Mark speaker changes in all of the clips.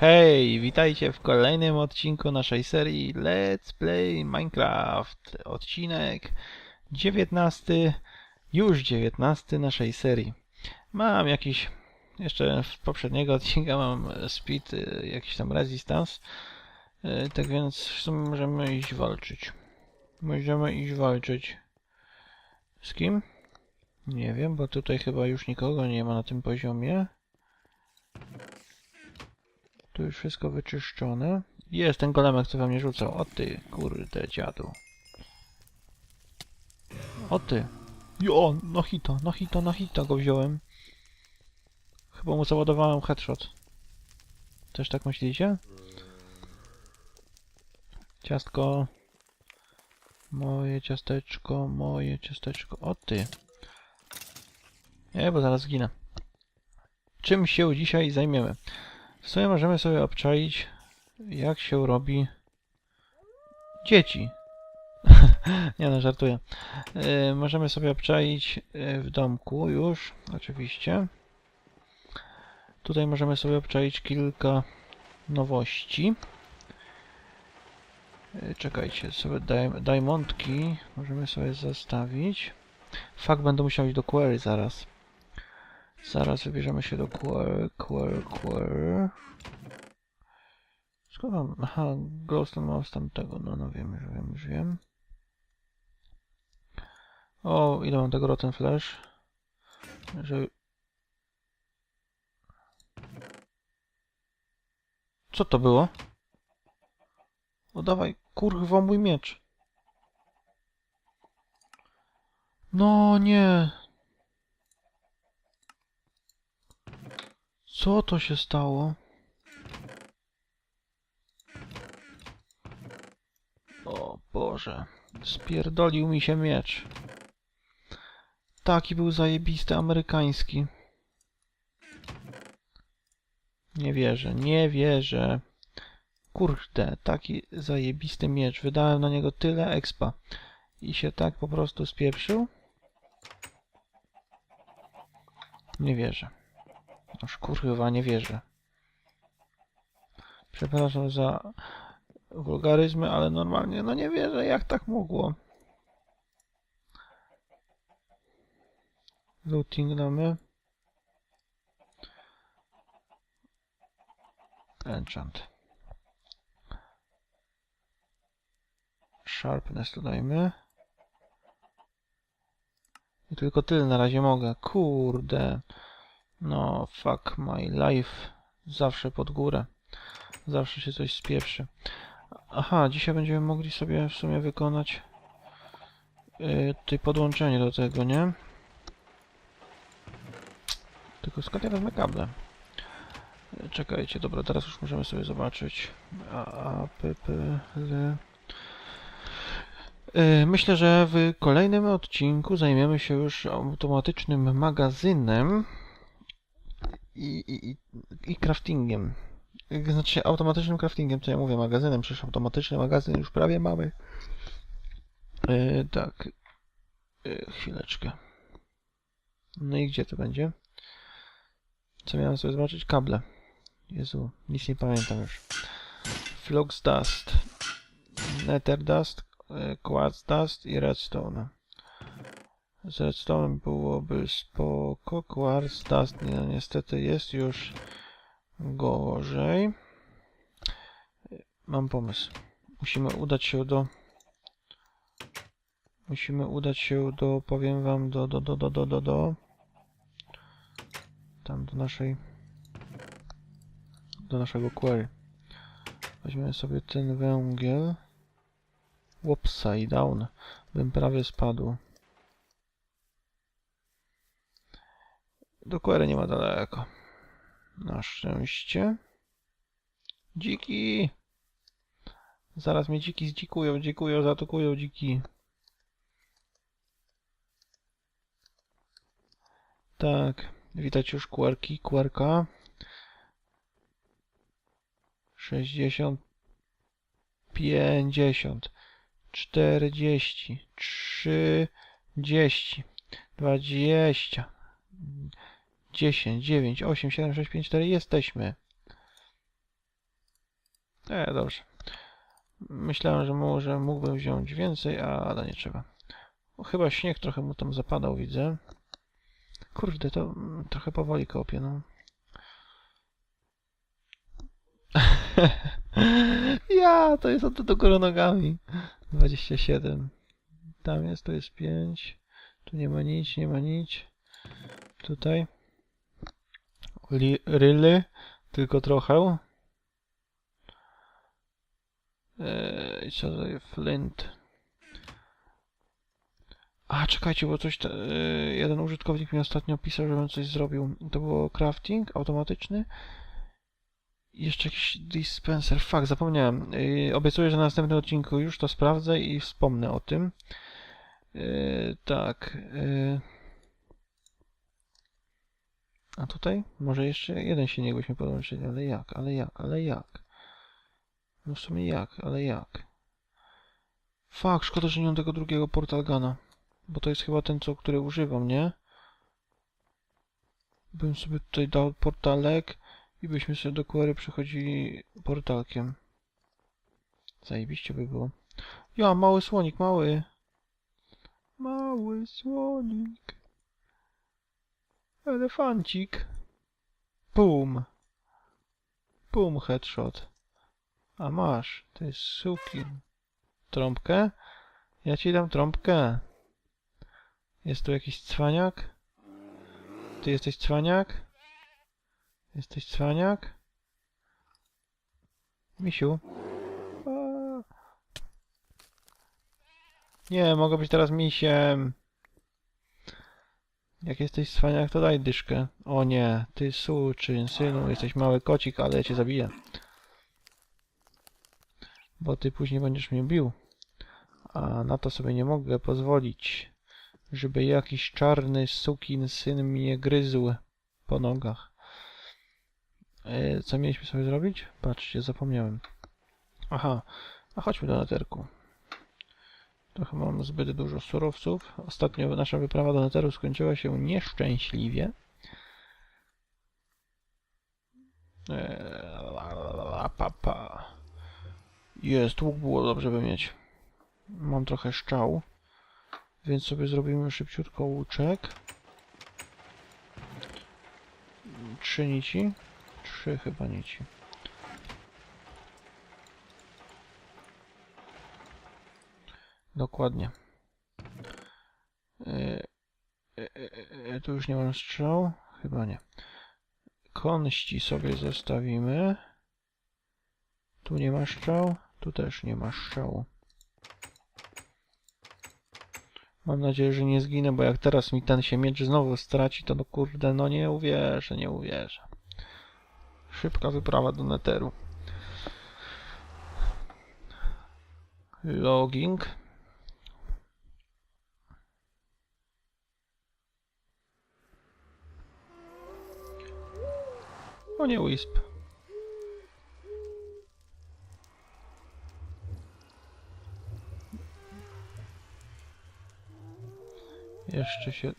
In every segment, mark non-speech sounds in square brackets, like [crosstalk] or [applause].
Speaker 1: Hej, witajcie w kolejnym odcinku naszej serii Let's Play Minecraft. Odcinek 19, już 19 naszej serii. Mam jakiś, jeszcze z poprzedniego odcinka mam speed, y, jakiś tam resistance. Y, Tak więc w sumie możemy iść walczyć. Możemy iść walczyć. Z kim? Nie wiem, bo tutaj chyba już nikogo nie ma na tym poziomie. Tu już wszystko wyczyszczone. Jest ten golemek, co we mnie rzucał. O ty, kurde dziadu. O ty. Jo, no hito, no hito, no hito go wziąłem. Chyba mu załadowałem headshot. Też tak myślicie? Ciastko. Moje ciasteczko, moje ciasteczko. O ty. Nie, bo zaraz zginę. Czym się dzisiaj zajmiemy? W sumie możemy sobie obczaić, jak się robi dzieci. [laughs] Nie no, żartuję. Yy, możemy sobie obczaić yy, w domku już, oczywiście. Tutaj możemy sobie obczaić kilka nowości. Yy, czekajcie, sobie daj, możemy sobie zostawić. Fakt, będę musiał iść do query zaraz. Zaraz wybierzemy się do query, query, query. Skąd mam? Aha, glowstone mam z tamtego. No, no wiem, już wiem, już wiem. O, ile mam tego rotten flash? Że... Co to było? O, dawaj, kurwa, mój miecz. No, nie. Co to się stało? O Boże, spierdolił mi się miecz. Taki był zajebisty amerykański. Nie wierzę, nie wierzę. Kurde, taki zajebisty miecz. Wydałem na niego tyle expa. I się tak po prostu spieprzył? Nie wierzę. Aż kurwa nie wierzę. Przepraszam za wulgaryzmy, ale normalnie no nie wierzę, jak tak mogło. Looting damy. Enchant. Sharpness dodajmy. I tylko tyle na razie mogę. Kurde. No, fuck my life. Zawsze pod górę. Zawsze się coś spieprzy. Aha, dzisiaj będziemy mogli sobie w sumie wykonać yy, tutaj podłączenie do tego, nie? Tylko skąd ja wezmę kable? Czekajcie, dobra, teraz już możemy sobie zobaczyć. A, a p, p, l. Yy, Myślę, że w kolejnym odcinku zajmiemy się już automatycznym magazynem i, i, i, craftingiem. Znaczy automatycznym craftingiem, co ja mówię, magazynem, przecież automatyczny magazyn już prawie mamy. Yy, tak. Yy, chwileczkę. No i gdzie to będzie? Co miałem sobie zobaczyć? Kable. Jezu, nic nie pamiętam już. Flux Dust. Nether Dust, yy, Quartz Dust i Redstone. Z redstone byłoby spoko, quartz dust no niestety jest już gorzej. Mam pomysł. Musimy udać się do... Musimy udać się do, powiem wam, do, do, do, do, do, do, do... Tam do naszej... Do naszego query. Weźmiemy sobie ten węgiel. Upside down. Bym prawie spadł. Do query nie ma daleko. Na szczęście. Dziki! Zaraz mnie dziki zdzikują, dzikują, zaatakują dziki. Tak, widać już kłerki, kłerka. 60 50 40 30 20 10, 9, 8, 7, 6, 5, 4 jesteśmy. E, dobrze. Myślałem, że może mógłbym wziąć więcej, ale nie trzeba. Chyba śnieg trochę mu tam zapadał, widzę. Kurde, to mm, trochę powoli kopię, no. [laughs] ja, to jest od do góry nogami. 27. Tam jest, to jest 5. Tu nie ma nic, nie ma nic. Tutaj. Ryly, tylko trochę. Eee? Flint. A, czekajcie, bo coś... Eee, jeden użytkownik mi ostatnio pisał, żebym coś zrobił. To było crafting automatyczny. Jeszcze jakiś dispenser. Fuck, zapomniałem. Eee, obiecuję, że na następnym odcinku już to sprawdzę i wspomnę o tym. Eee, tak. Eee. A tutaj? Może jeszcze jeden silnik byśmy podłączyli, ale jak, ale jak, ale jak? No w sumie jak, ale jak? Fuck, szkoda, że nie mam tego drugiego portalgana. Bo to jest chyba ten, co, który używam, nie? Bym sobie tutaj dał portalek i byśmy sobie do query przechodzili portalkiem. Zajebiście by było. Ja, mały słonik, mały. Mały słonik. Elefancik. Pum. Pum, headshot. A masz, jest sukin. Trąbkę? Ja ci dam trąbkę. Jest tu jakiś cwaniak? Ty jesteś cwaniak? Jesteś cwaniak? Misiu? A. Nie, mogę być teraz misiem. Jak jesteś cwaniak, to daj dyszkę. O nie, ty suczyn, synu, jesteś mały kocik, ale ja cię zabiję. Bo ty później będziesz mnie bił. A na to sobie nie mogę pozwolić, żeby jakiś czarny sukin syn mnie gryzł po nogach. E, co mieliśmy sobie zrobić? Patrzcie, zapomniałem. Aha, a chodźmy do neterku. Trochę mam zbyt dużo surowców. Ostatnio nasza wyprawa do neteru skończyła się nieszczęśliwie. Eee, pa, pa. Jest, łuk było dobrze by mieć. Mam trochę szczał, więc sobie zrobimy szybciutko łuczek. Trzy nici. Trzy chyba nici. Dokładnie. E, e, e, e, tu już nie mam strzał? Chyba nie. Konści sobie zostawimy. Tu nie ma strzał, tu też nie ma strzału. Mam nadzieję, że nie zginę, bo jak teraz mi ten się miecz znowu straci, to no kurde, no nie uwierzę, nie uwierzę. Szybka wyprawa do neteru. Logging. O nie, Wisp. Jeszcze się...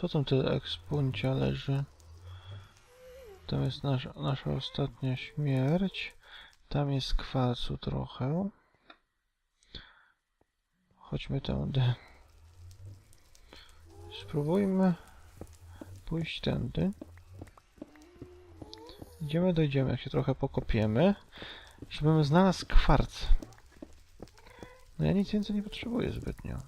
Speaker 1: Co tam te ekspuncia leży? Tam jest nasza, nasza ostatnia śmierć. Tam jest kwacu trochę. Chodźmy tędy. Spróbujmy pójść tędy. Idziemy, dojdziemy, jak się trochę pokopiemy. Żebym znalazł kwarc. No ja nic więcej nie potrzebuję zbytnio.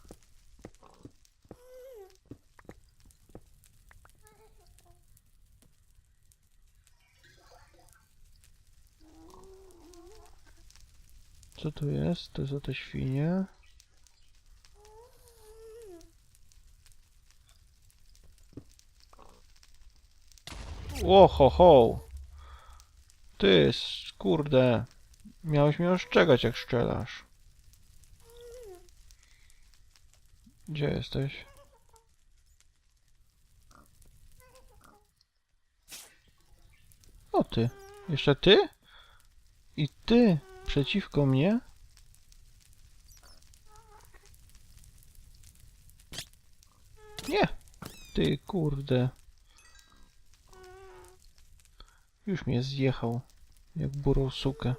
Speaker 1: Co tu jest? To są te świnie. Ło, ho, ho. Ty, kurde. Miałeś mnie ostrzegać, jak strzelasz. Gdzie jesteś? O ty. Jeszcze ty? I ty przeciwko mnie? Nie. Ty kurde. Już mnie zjechał. Jak burą sukę.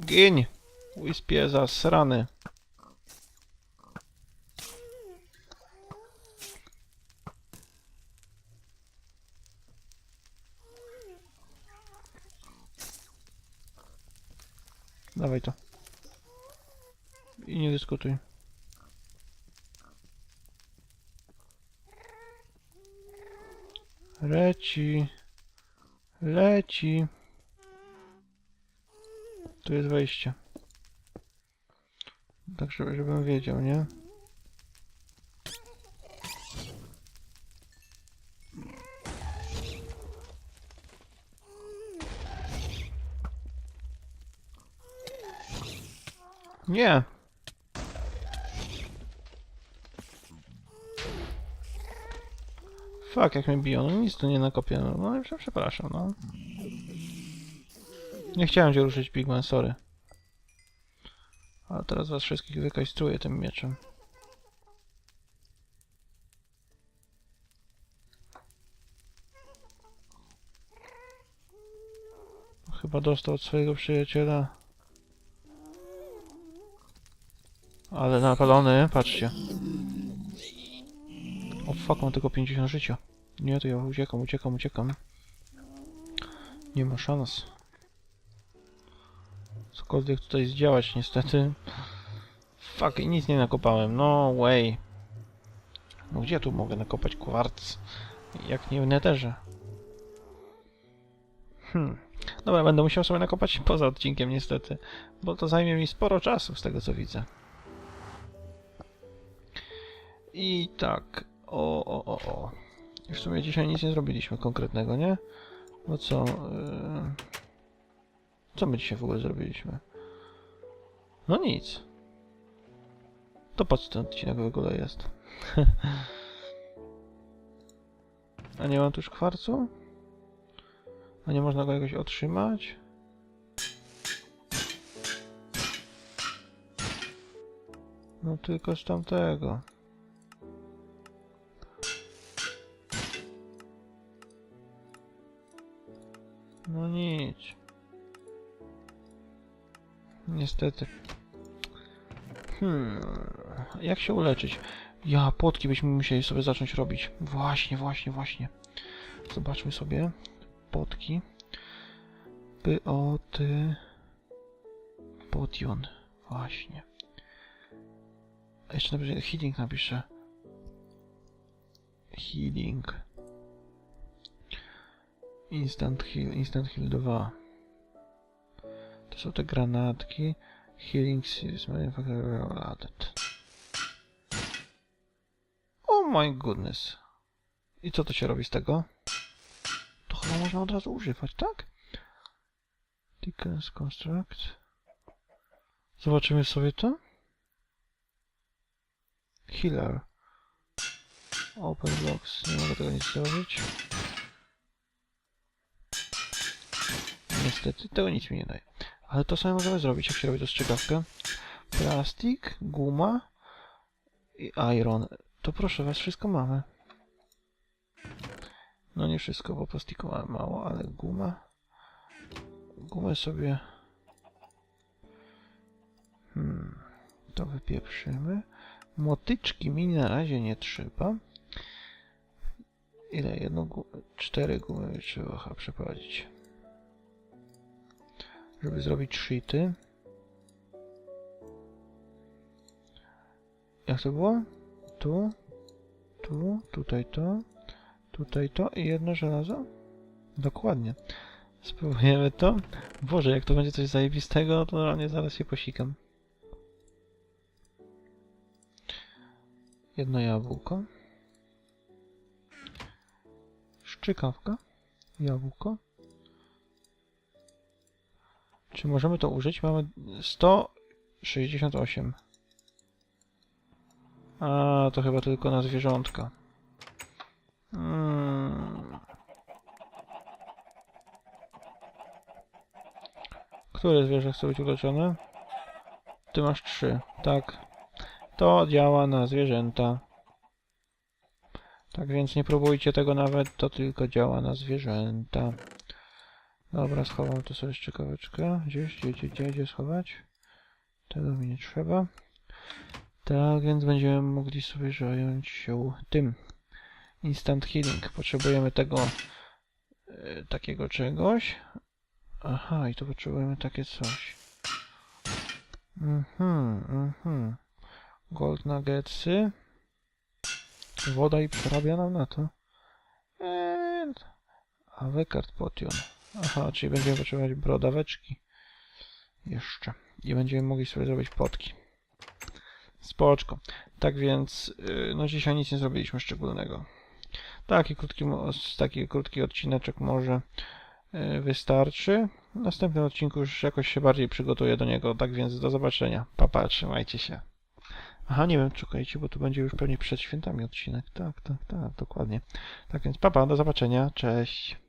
Speaker 1: Gień! Łyspie zasrany. Dawaj to. I nie dyskutuj. Leci. Leci. Tu jest wejście. Tak, żeby, żebym wiedział, nie? Nie. Fuck, jak mnie biją. No nic tu nie nakopię. No, prze- przepraszam, no. Nie chciałem cię ruszyć, Pigman, sorry. Ale teraz was wszystkich wykajstruję tym mieczem. Chyba dostał od swojego przyjaciela. Ale napalony, patrzcie. O fuck, mam tylko 50 życia. Nie, to ja uciekam, uciekam, uciekam. Nie ma szans. Cokolwiek tutaj zdziałać, niestety. Fuck, i nic nie nakopałem. No way. No gdzie tu mogę nakopać kwarc? Jak nie w netherze. Hmm. Dobra, będę musiał sobie nakopać poza odcinkiem niestety. Bo to zajmie mi sporo czasu z tego co widzę. I tak. O, o, o, o. W sumie dzisiaj nic nie zrobiliśmy konkretnego, nie? No co? Yy... Co my dzisiaj w ogóle zrobiliśmy? No nic. To po co ten odcinek w ogóle jest? [laughs] A nie mam tu już kwarcu? A nie można go jakoś otrzymać? No tylko z tamtego. No nic. Niestety. Hmm. Jak się uleczyć? Ja, potki byśmy musieli sobie zacząć robić. Właśnie, właśnie, właśnie. Zobaczmy sobie. Potki. By o ty. Potion. Właśnie. Jeszcze napiszę, healing napiszę. Healing. Instant heal, instant heal 2. To są te granatki. Healing is manufacturer added. Oh my goodness. I co to się robi z tego? To chyba można od razu używać, tak? Dickens Construct. Zobaczymy sobie to. Healer. Open box. Nie mogę tego nic zrobić. Niestety, tego nic mi nie daje. Ale to samo możemy zrobić, jak się robi dostrzegawkę. Plastik, guma i iron. To proszę was, wszystko mamy. No nie wszystko, bo plastiku mamy mało, ale guma. Gumę sobie... Hmm, to wypieprzymy. Motyczki mi na razie nie trzeba. Ile? Jedno gu... Cztery gumy trzeba przeprowadzić żeby zrobić sheety. Jak to było? Tu, tu, tutaj to, tutaj to i jedno żelazo? Dokładnie. Spróbujemy to. Boże, jak to będzie coś zajebistego, to realnie zaraz się posikam. Jedno jabłko. Szczykawka. Jabłko. Czy możemy to użyć? Mamy 168. A, to chyba tylko na zwierzątka. Hmm. Które zwierzę chce być uleczone? Ty masz trzy. Tak. To działa na zwierzęta. Tak więc nie próbujcie tego nawet, to tylko działa na zwierzęta. Dobra, schowam tu sobie jeszcze kaweczkę. Gdzieś, gdzie, gdzie, gdzie, schować? Tego mi nie trzeba. Tak, więc będziemy mogli sobie zająć się tym. Instant healing. Potrzebujemy tego e, takiego czegoś. Aha, i tu potrzebujemy takie coś. Mhm, mhm. Gold nuggetsy. Woda i przerabia nam na to. Eee, a wekard potion. Aha, czyli będziemy potrzebować brodaweczki. Jeszcze. I będziemy mogli sobie zrobić potki. Spoczko. Tak więc, yy, no dzisiaj nic nie zrobiliśmy szczególnego. Taki krótki, taki krótki odcineczek może yy, wystarczy. W następnym odcinku już jakoś się bardziej przygotuję do niego. Tak więc do zobaczenia. Papa, trzymajcie się. Aha, nie wiem, czekajcie, bo tu będzie już pewnie przed świętami odcinek. Tak, tak, tak, dokładnie. Tak więc papa, do zobaczenia. Cześć.